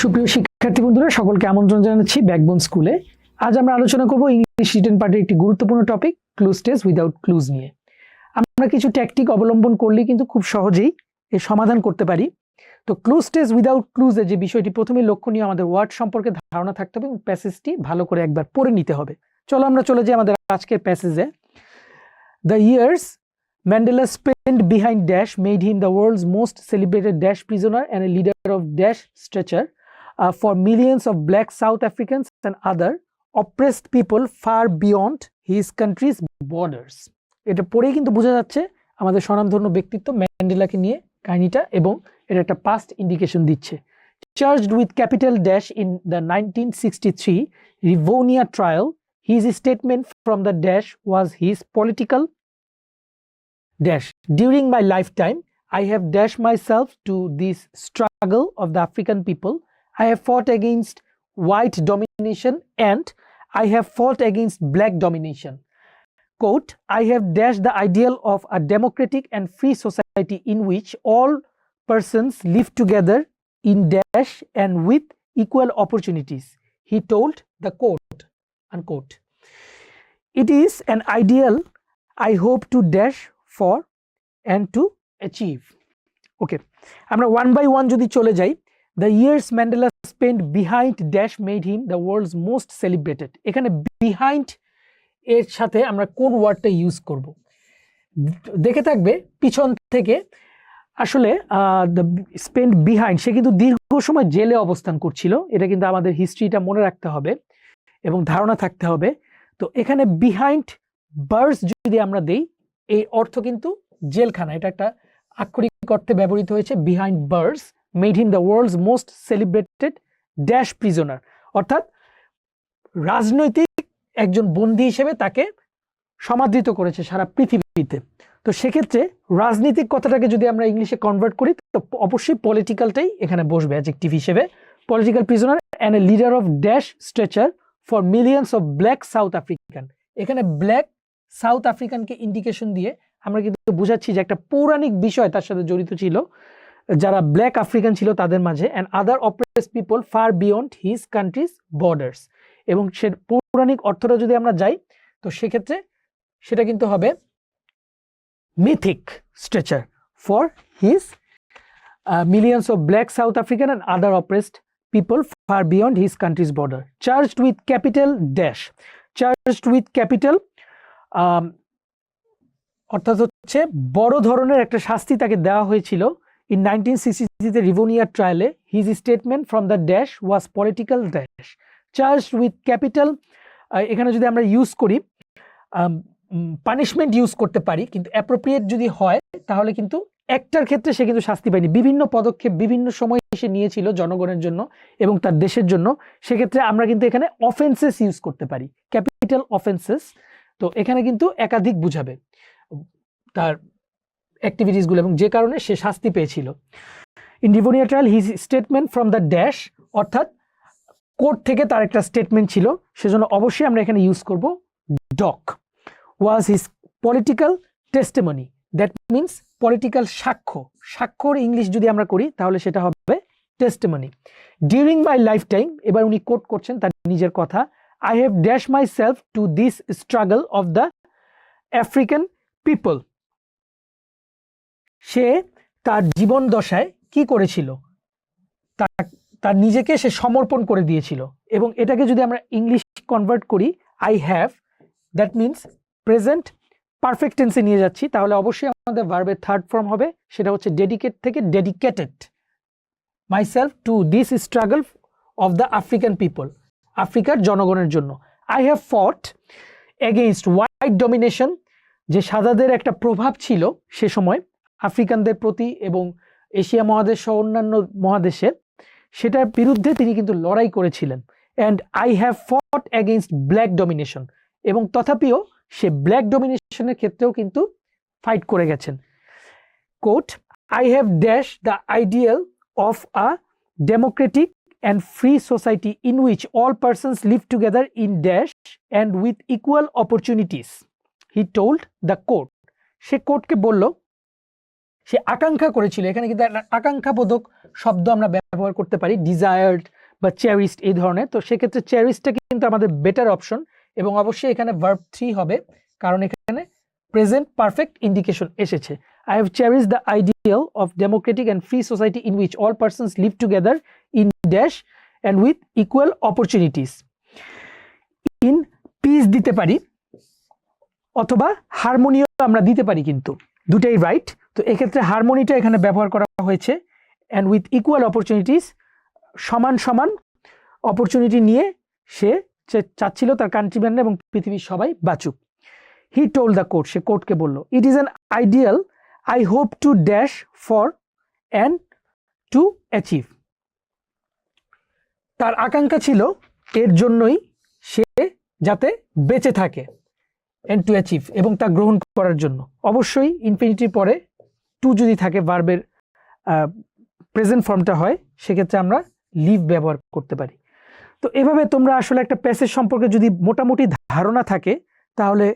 সুপ্রিয় শিক্ষার্থী বন্ধুরা, সকলকে আমন্ত্রণ জানাচ্ছি ব্যাকবোন স্কুলে আজ আমরা আলোচনা করব ইংলিশ রিটেন পার্টির একটি গুরুত্বপূর্ণ topic cloze test without cloze নিয়ে। আমরা কিছু ট্যাকটিক অবলম্বন করলে কিন্তু খুব সহজেই এর সমাধান করতে পারি। তো ক্লুজ টেস্ট উইদাউট ক্লুজে যে বিষয়টি প্রথমে লক্ষণীয়, আমাদের ওয়ার্ড সম্পর্কে ধারণা থাকতে হবে এবং প্যাসেজটি ভালো করে একবার পড়ে নিতে হবে। চলো আমরা চলে যাই আমাদের আজকের প্যাসেজে the years Mandela spend behind dash made him the world's most celebrated dash prisoner and a leader of dash stature uh, for millions of black South Africans and other oppressed people far beyond his country's borders. এটা পড়েই কিন্তু বোঝা যাচ্ছে আমাদের স্বনামধন্য ব্যক্তিত্ব ম্যান্ডেলাকে নিয়ে কাহিনীটা এবং এটা একটা পাস্ট ইন্ডিকেশন দিচ্ছে dash in the nineteen sixty three Rivonia trial his statement from the dash was his political dash during my life time I have dashed myself to this struggle of the African people. I have fought against white domination and I have fought against black domination. Quote, I have dashed the ideal of a democratic and free society in which all persons live together in dash and with equal opportunities. He told the court, unquote. It is an ideal I hope to dash for and to achieve okay আমরা one by one যদি চলে যাই the years Mandela spend behind dash made him the world's most celebrated এখানে behind এর সাথে আমরা কোন ওয়ার্ডটা ইউজ করব? দেখে থাকবে পিছন থেকে আসলে দ্য স্পেন্ড বিহাইন্ড সে কিন্তু দীর্ঘ সময় জেলে অবস্থান করছিল। এটা কিন্তু আমাদের হিস্ট্রিটা মনে রাখতে হবে এবং ধারণা থাকতে হবে। তো এখানে বিহাইন্ড বার্স যদি আমরা দেই, এই অর্থ কিন্তু জেলখানা। এটা একটা আক্ষরিক অর্থে ব্যবহৃত হয়েছে behind bars made him the world's most celebrated dash prisoner অর্থাৎ রাজনৈতিক একজন বন্দী হিসেবে তাকে সমাদৃত করেছে সারা পৃথিবীতে। তো সেক্ষেত্রে রাজনীতিক কথাটাকে যদি আমরা ইংলিশে কনভার্ট করি, তো অবশ্যই পলিটিক্যালটাই এখানে বসবে অ্যাজেক্টিভ হিসেবে। Political prisoner and a leader of dash stature for millions of black South African এখানে ব্ল্যাক সাউথ আফ্রিকানকে ইন্ডিকেশন দিয়ে আমরা কিন্তু বুঝাচ্ছি যে একটা পৌরাণিক বিষয় তার সাথে জড়িত ছিল। যারা ব্ল্যাক আফ্রিকান ছিল তাদের মাঝে and other oppressed people far beyond his country's borders এবং সে পৌরাণিক অর্থটা যদি আমরা যাই, তো সেক্ষেত্রে সেটা কিন্তু হবে mythic stature for his millions of black South African and other oppressed people far beyond his country's border charged with capital dash charged with capital অর্থাৎ হচ্ছে বড় ধরনের একটা শাস্তি তাকে দেওয়া হয়েছিল ইন নাইনটিন সিক্সটিতে Rivonia ট্রায়ালে his statement from the dash was political dash charge with capital এখানে যদি আমরা ইউজ করি পানিশমেন্ট ইউজ করতে পারি, কিন্তু অ্যাপ্রোপ্রিয়েট যদি হয়, তাহলে কিন্তু একটার ক্ষেত্রে সে কিন্তু শাস্তি পায়নি। বিভিন্ন পদক্ষেপ বিভিন্ন সময় সে নিয়েছিল জনগণের জন্য এবং তার দেশের জন্য। সেক্ষেত্রে আমরা কিন্তু এখানে অফেন্সেস ইউজ করতে পারি ক্যাপিটাল অফেন্সেস তো এখানে কিন্তু একাধিক বুঝাবে। তার অ্যাক্টিভিটিসগুলো এবং যে কারণে সে শাস্তি পেয়েছিল। In Rivonia trial his statement from the dash অর্থাৎ কোর্ট থেকে তার একটা স্টেটমেন্ট ছিল, সেজন্য অবশ্যই আমরা এখানে ইউজ করব dock was his political testimony that means political সাক্ষ্য। সাক্ষর ইংলিশ যদি আমরা করি, তাহলে সেটা হবে testimony during my life time এবার উনি কোট করছেন তার নিজের কথা I have dash myself to this struggle of the African people সে তার জীবন দশায় কি করেছিল? তার নিজেকে সে সমর্পণ করে দিয়েছিল। এবং এটাকে যদি আমরা ইংলিশ কনভার্ট করি I have that means present perfect টেন্সে নিয়ে যাচ্ছি, তাহলে অবশ্যই আমাদের ভার্বের থার্ড ফর্ম হবে, সেটা হচ্ছে ডেডিকেট থেকে dedicated myself to this struggle of the African people আফ্রিকার জনগণের জন্য। I have fought against white domination যে সাদাদের একটা প্রভাব ছিল সে সময় আফ্রিকানদের প্রতি এবং এশিয়া মহাদেশ সহ অন্যান্য মহাদেশের, সেটার বিরুদ্ধে তিনি কিন্তু লড়াই করেছিলেন। And I have fought against black domination এবং তথাপিও সে ব্ল্যাক ডমিনেশনের ক্ষেত্রেও কিন্তু ফাইট করে গেছেন। Quote I have dash the ideal of a democratic and free society in which all persons live together in dash and with equal opportunities he told the court সে কোর্টকে বলল সে আকাঙ্ক্ষা করেছিল। এখানে কিন্তু আকাঙ্ক্ষাবোধক শব্দ আমরা ব্যবহার করতে পারি ডিজায়ার্ড বা চেরিস্ট এই ধরনের। তো সেক্ষেত্রে চেরিস্টটা কিন্তু আমাদের বেটার অপশন এবং অবশ্যই এখানে ভার্ব থ্রি হবে, কারণ এখানে প্রেজেন্ট পারফেক্ট ইন্ডিকেশন এসেছে। I have cherished the ideal of democratic and free society in which all persons live together in dash and with equal opportunities in peace দিতে পারি, অথবা হারমোনিয়াম আমরা দিতে পারি কিন্তু। দুটাই রাইট তো এক্ষেত্রে হারমোনিটা এখানে ব্যবহার করা হয়েছে অ্যান্ড উইথ ইকুয়াল অপরচুনিটিস সমান সমান অপরচুনিটি নিয়ে সে চাচ্ছিল তার কান্ট্রিম্যান এবং পৃথিবীর সবাই বাঁচুক। হি টোল দ্য কোর্ট সে কোর্টকে বলল it is an ideal I hope to dash for and to achieve তার আকাঙ্ক্ষা ছিল, এর জন্যই সে যাতে বেঁচে থাকে অ্যান্ড টু অ্যাচিভ এবং তা গ্রহণ করার জন্য। অবশ্যই ইনফিনিটির পরে টু যদি থাকে ভার্বের প্রেজেন্ট ফর্মটা হয়, সেক্ষেত্রে আমরা লিভ ব্যবহার করতে পারি। তো এভাবে তোমরা আসলে একটা প্যাসেজ সম্পর্কে যদি মোটামুটি ধারণা থাকে, তাহলে